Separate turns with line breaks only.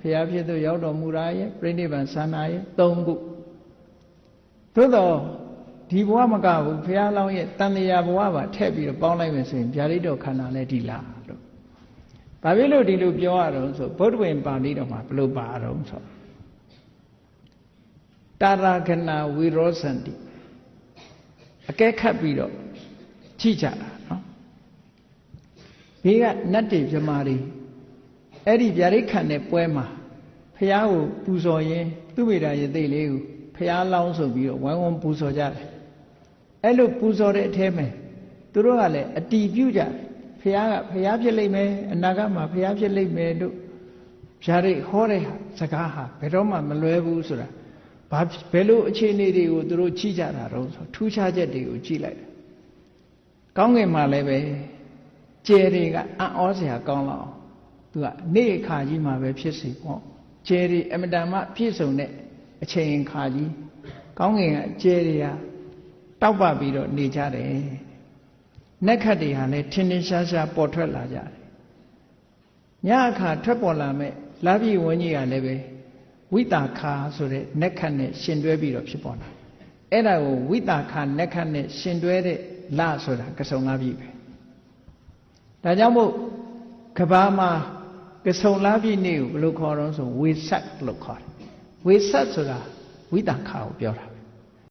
ဖျားဖြစ်သူရောက်တော်မူတာရဲ့ပြိဋိဘံစံတာရဲ့၃ခုသို့တော့ဒီဘဝမကဘူးဘုရားလောင်းရဲ့တန်လျာဘဝပါထည့်ပြီးတော့ပေါင်းလိုက်မယ်ဆိုရင်ဗျာဒိတ်တော်ခန္ဓာလည်းဒီလားလို့။ဘာဖြစ်လို့ဒီလိုပြောရတော့ဆိုဗုဒ္ဓဝင်ပါဠိတော်မှာဘယ်လိုပါတော့ဆိုတာရခဏဝိရောစန္တိအကဲခတ်ပြီးတော့ကြည့်ကြတာနော်။ဒီကနတ်တွေမြမာတွေ အဲ့ဒီဗျာဒိတ်ခံတဲ့ပွဲမှာဖះကိုပူဇော်ရင်းသူမိတာရသေးလေးကိုဖះလောင်းဆိုပြီးတော့ဝိုင်းဝန်းပူဇော်ကြတယ်အဲ့လိုပူဇော်တဲ့အထဲမှာသူတို့ကလည်းအတီးပြုကြတယ်ဖះကဖះဖြစ်လိမ့်မယ်အနာဂတ်မှာဖះဖြစ်လိမ့်မယ်လို့ဗျာဒိတ်ဟောတဲ့စကားဟာဘယ်တော့မှမလွဲဘူးဆိုတာဘာဘယ်လိုအခြေအနေတွေကိုသူတို့ကြည့်ကြတာတော့ဆိုထူးခြားချက်တွေကိုကြည့်လိုက်တယ်ကောင်းငင်မှာလည်းပဲကျယ်တွေကအံ့ဩစရာကောင်းလောက်အောင် သူကနေ့အခါကြီးမှာပဲဖြစ်စီပေါ့ကျယ်တွေအမတန်မှပြည့်စုံတဲ့အချိန်ခါကြီးကောင်းငင်ကကျယ်တွေကတောက်ပပြီးတော့နေကြတယ်နက်ခတ်တွေဟာလည်းထင်းထင်းရှားရှားပေါ်ထွက်လာကြတယ်ညအခါထွက်ပေါ်လာမဲ့လာပြီဝန်းကြီးကလည်းပဲဝိတာခါဆိုတဲ့နက်ခတ်နဲ့ရှင်တွဲပြီးတော့ဖြစ်ပေါ်လာအဲ့ဒါကိုဝိတာခါနက်ခတ်နဲ့ရှင်တွဲတဲ့လဆိုတာကစုံလာပြီပဲဒါကြောင့်မို့ကဘာမှာ ကဆုံလာပြီနေ့ကိုဘယ်လိုခေါ်တော့ဆိုဝေဆက်လို့ခေါ်တယ်ဝေဆက်ဆိုတာဝိတာခါကိုပြောတာပဲ